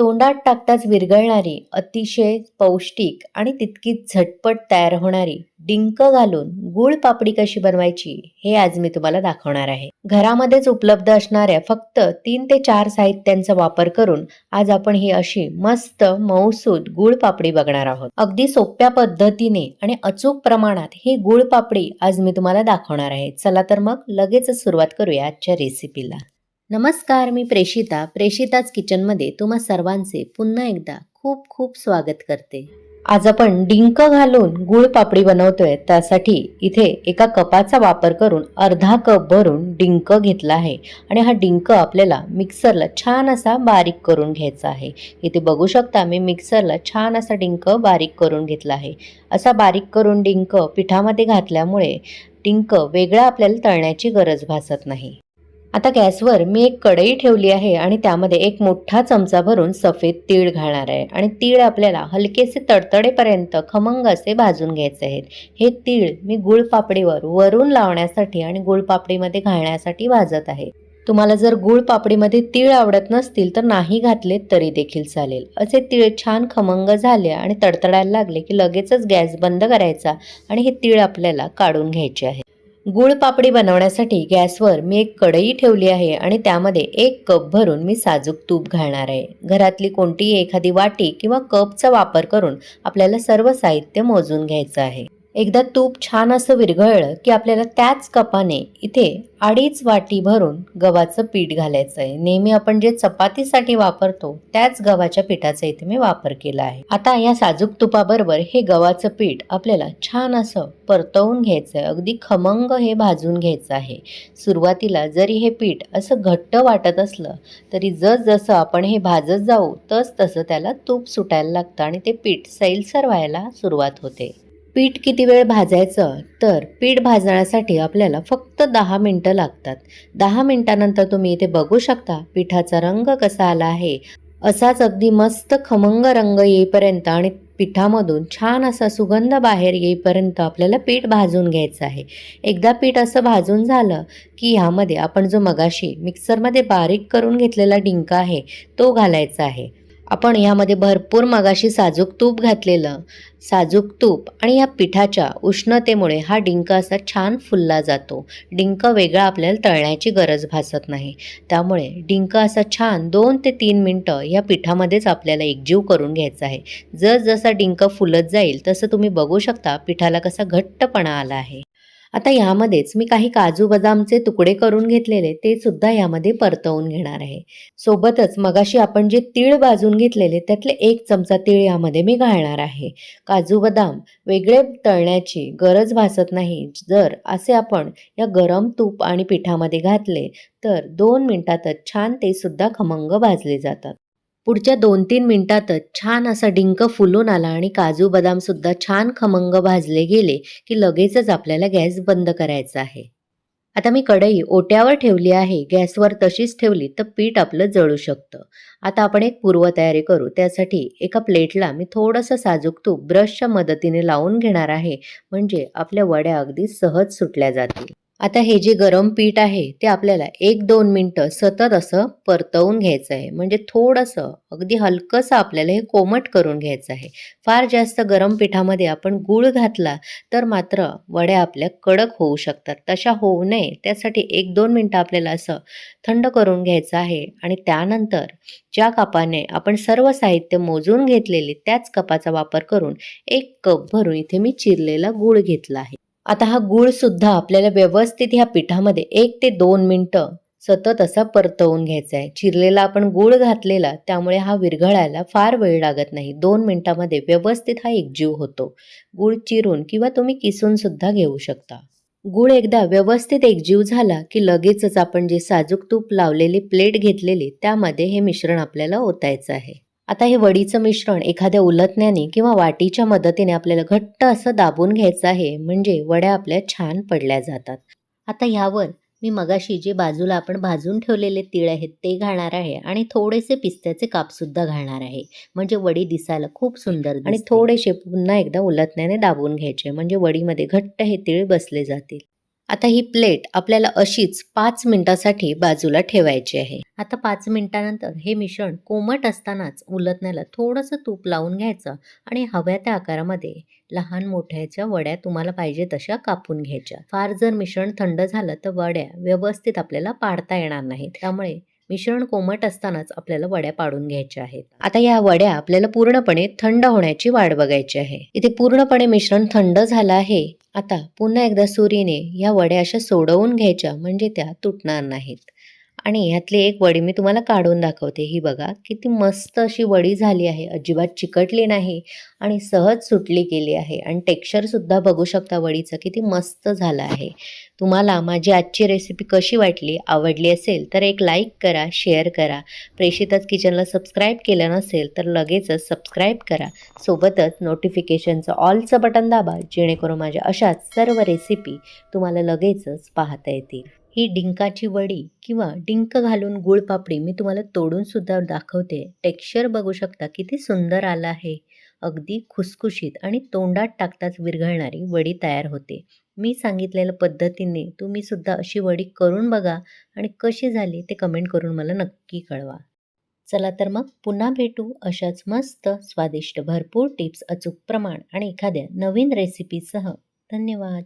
तोंडात टाकताच विरघळणारी अतिशय पौष्टिक आणि तितकीच झटपट तयार होणारी डिंक घालून गुळ पापडी कशी बनवायची हे आज मी तुम्हाला दाखवणार आहे. घरामध्येच उपलब्ध असणाऱ्या फक्त तीन ते चार साहित्यांचा वापर करून आज आपण ही अशी मस्त मऊसूद गुळ पापडी बघणार आहोत. अगदी सोप्या पद्धतीने आणि अचूक प्रमाणात ही गुळ पापडी आज मी तुम्हाला दाखवणार आहे. चला तर मग लगेचच सुरुवात करूया आजच्या रेसिपीला नमस्कार मी प्रेषिता प्रेषिताच किचनमध्ये तुम्हा सर्वांचे पुन्हा एकदा खूप खूप स्वागत करते. आज आपण डिंक घालून गुळ पापडी बनवतोय त्यासाठी इथे एका कपाचा वापर करून अर्धा कप भरून डिंक घेतला आहे आणि हा डिंक आपल्याला मिक्सरला छान असा बारीक करून घ्यायचा आहे. इथे बघू शकता मी मिक्सरला छान असा डिंक बारीक करून घेतला आहे. असा बारीक करून डिंक पिठामध्ये घातल्यामुळे डिंक वेगळा आपल्याला तळण्याची गरज भासत नाही. आता गॅसवर मी एक कढई ठेवली आहे आणि त्यामध्ये एक मोठा चमचा भरून सफेद तीळ घालणार आहे. आणि तीळ आपल्याला हलकेसे तडतडेपर्यंत खमंग असे भाजून घ्यायचे आहेत. हे तीळ मी गुळपापडीवर वरून लावण्यासाठी आणि गुळपापडीमध्ये घालण्यासाठी भाजत आहे. तुम्हाला जर गुळ पापडीमध्ये तीळ आवडत नसतील तर नाही घातले तरी देखील चालेल. असे तीळ छान खमंग झाले आणि तडतडायला लागले की लगेचच गॅस बंद करायचा आणि हे तीळ आपल्याला काढून घ्यायचे आहे. गुळ पापडी बनवण्यासाठी गॅसवर मी एक कढई ठेवली आहे आणि त्यामध्ये एक कप भरून मी साजूक तूप घालणार आहे. घरातली कोणतीही एखादी वाटी किंवा कपचा वापर करून आपल्याला सर्व साहित्य मोजून घ्यायचं आहे. एकदा तूप छान असं विरघळलं की आपल्याला त्याच कपाने इथे अडीच वाटी भरून गव्हाचं पीठ घालायचं आहे नेहमी आपण जे चपातीसाठी वापरतो त्याच गव्हाच्या पिठाचा इथे मी वापर केला आहे. आता या साजूक तुपाबरोबर हे गव्हाचं पीठ आपल्याला छान असं परतवून घ्यायचं आहे अगदी खमंग हे भाजून घ्यायचं आहे. सुरुवातीला जरी हे पीठ असं घट्ट वाटत असलं तरी जसजसं आपण हे भाजत जाऊ तस तसं त्याला तूप सुटायला लागतं आणि ते पीठ सैलसर व्हायला सुरुवात होते. पीठ किती वेळ भाजायचं? तर पीठ भाजण्यासाठी आपल्याला फक्त दहा मिनटं लागतात. दहा मिनटानंतर तुम्ही इथे बघू शकता पिठाचा रंग कसा आला आहे. असाच अगदी मस्त खमंग रंग येईपर्यंत आणि पिठामधून छान असा सुगंध बाहेर येईपर्यंत आपल्याला पीठ भाजून घ्यायचं आहे. एकदा पीठ असं भाजून झालं की ह्यामध्ये आपण जो मगाशी मिक्सरमध्ये बारीक करून घेतलेला डिंक आहे तो घालायचा आहे. आपण यामध्ये भरपूर मगाशी साजूक तूप घातलेलं. साजूक तूप आणि या पिठाच्या उष्णतेमुळे हा डिंक असा छान फुलला जातो. डिंक वेगळा आपल्याला तळण्याची गरज भासत नाही. त्यामुळे डिंक असा छान दोन ते तीन मिनटं या पिठामध्येच आपल्याला एकजीव करून घ्यायचा आहे. जसजसा डिंक फुलत जाईल तसं तुम्ही बघू शकता पिठाला कसा घट्टपणा आला आहे. आता यामध्येच मी काही काजू बदामचे तुकडे करून घेतलेले ते सुद्धा यामध्ये परतवून घेणार आहे. सोबतच मगाशी आपण जे तीळ भाजून घेतलेले त्यातले एक चमचा तीळ यामध्ये मी घालणार आहे. काजू बदाम वेगळे तळण्याची गरज भासत नाही. जर असे आपण या गरम तूप आणि पिठामध्ये घातले तर दोन मिनिटातच छान ते सुद्धा खमंग भाजले जातात. पुढच्या दोन तीन मिनिटातच छान असा डिंक फुलून आला आणि काजू बदाम सुद्धा छान खमंग भाजले गेले की लगेचच आपल्याला गॅस बंद करायचा आहे. आता मी कढई ओट्यावर ठेवली आहे गॅसवर तशीच ठेवली तर पीठ आपलं जळू शकतं. आता आपण एक पूर्वतयारी करू त्यासाठी एका प्लेटला मी थोडंसं साजूक तूप ब्रशच्या मदतीने लावून घेणार आहे म्हणजे आपल्या वड्या अगदी सहज सुटल्या जातील. आता हे जे गरम पीठ आहे ते आपल्याला एक दोन मिनटं सतत असं परतवून घ्यायचं आहे. म्हणजे थोडंसं अगदी हलकंसं आपल्याला हे कोमट करून घ्यायचं आहे. फार जास्त गरम पिठामध्ये आपण गूळ घातला तर मात्र वड्या आपल्या कडक होऊ शकतात. तशा होऊ नये. त्यासाठी एक दोन मिनटं आपल्याला असं थंड करून घ्यायचं आहे. आणि त्यानंतर ज्या कपाने आपण सर्व साहित्य मोजून घेतलेले त्याच कपाचा वापर करून एक कप भरून इथे मी चिरलेला गूळ घेतला आहे. आता हा गूळसुद्धा आपल्याला व्यवस्थित ह्या पिठामध्ये एक ते दोन मिनटं सतत असा परतवून घ्यायचा आहे चिरलेला आपण गूळ घातलेला त्यामुळे हा विरघळायला फार वेळ लागत नाही. दोन मिनटामध्ये व्यवस्थित हा एकजीव होतो. गूळ चिरून किंवा तुम्ही किसून सुद्धा घेऊ शकता. गूळ एकदा व्यवस्थित एकजीव झाला की लगेचच आपण जे साजूक तूप लावलेली प्लेट घेतलेली त्यामध्ये हे मिश्रण आपल्याला ओतायचं आहे. आता हे वडीचं मिश्रण एखाद्या उलटण्याने किंवा वाटीच्या मदतीने आपल्याला घट्ट असं दाबून घ्यायचं आहे म्हणजे वड्या आपल्या छान पडल्या जातात. आता ह्यावर मी मगाशी जे बाजूला आपण भाजून ठेवलेले तीळ आहेत ते घालणार आहे आणि थोडेसे पिस्त्याचे कापसुद्धा घालणार आहे. म्हणजे वडी दिसायला खूप सुंदर आणि थोडेसे पुन्हा एकदा उलटण्याने दाबून घ्यायचे म्हणजे वडीमध्ये घट्ट हे तीळ बसले जातील. आता ही प्लेट आपल्याला अशीच पाच मिनिटासाठी बाजूला ठेवायची आहे. आता पाच मिनिटानंतर हे मिश्रण कोमट असतानाच उलटण्याला थोडंसं तूप लावून घ्यायचं आणि हव्या त्या आकारामध्ये लहान मोठ्याच्या वड्या तुम्हाला पाहिजे तशा कापून घ्यायच्या. फार जर मिश्रण थंड झालं तर वड्या व्यवस्थित आपल्याला पाडता येणार नाहीत. त्यामुळे मिश्रण कोमट असतानाच आपल्याला वड्या पाडून घ्यायच्या आहेत. आता या वड्या आपल्याला पूर्णपणे थंड होण्याची वाट बघायची आहे. इथे पूर्णपणे मिश्रण थंड झालं आहे. आता पुन्हा एकदा सुरीने या वड्या अशा सोडवून घ्यायच्या म्हणजे त्या तुटणार नाहीत. आणि ह्यातली एक वडी मी तुम्हाला काढून दाखवते. ही बघा किती मस्त अशी वडी झाली आहे. अजिबात चिकटली नाही आणि सहज सुटली गेली आहे. आणि टेक्स्चरसुद्धा बघू शकता वडीचं किती मस्त झालं आहे. तुम्हाला माझी आजची रेसिपी कशी वाटली आवडली असेल तर एक लाईक करा शेअर करा. प्रेषितच किचनला सबस्क्राईब केलं नसेल तर लगेचच सबस्क्राईब करा. सोबतच नोटिफिकेशनचं ऑलचं बटन दाबा जेणेकरून माझ्या अशाच सर्व रेसिपी तुम्हाला लगेचच पाहता येतील. ही डिंकाची वडी किंवा डिंक घालून गुळपापडी मी तुम्हाला तोडून सुद्धा दाखवते. टेक्स्चर बघू शकता किती सुंदर आलं आहे. अगदी खुसखुशीत आणि तोंडात टाकताच विरघळणारी वडी तयार होते. मी सांगितलेल्या पद्धतीने तुम्ही सुद्धा अशी वडी करून बघा आणि कशी झाली ते कमेंट करून मला नक्की कळवा. चला तर मग पुन्हा भेटू अशाच मस्त स्वादिष्ट भरपूर टिप्स अचूक प्रमाण आणि एखाद्या नवीन रेसिपीसह धन्यवाद.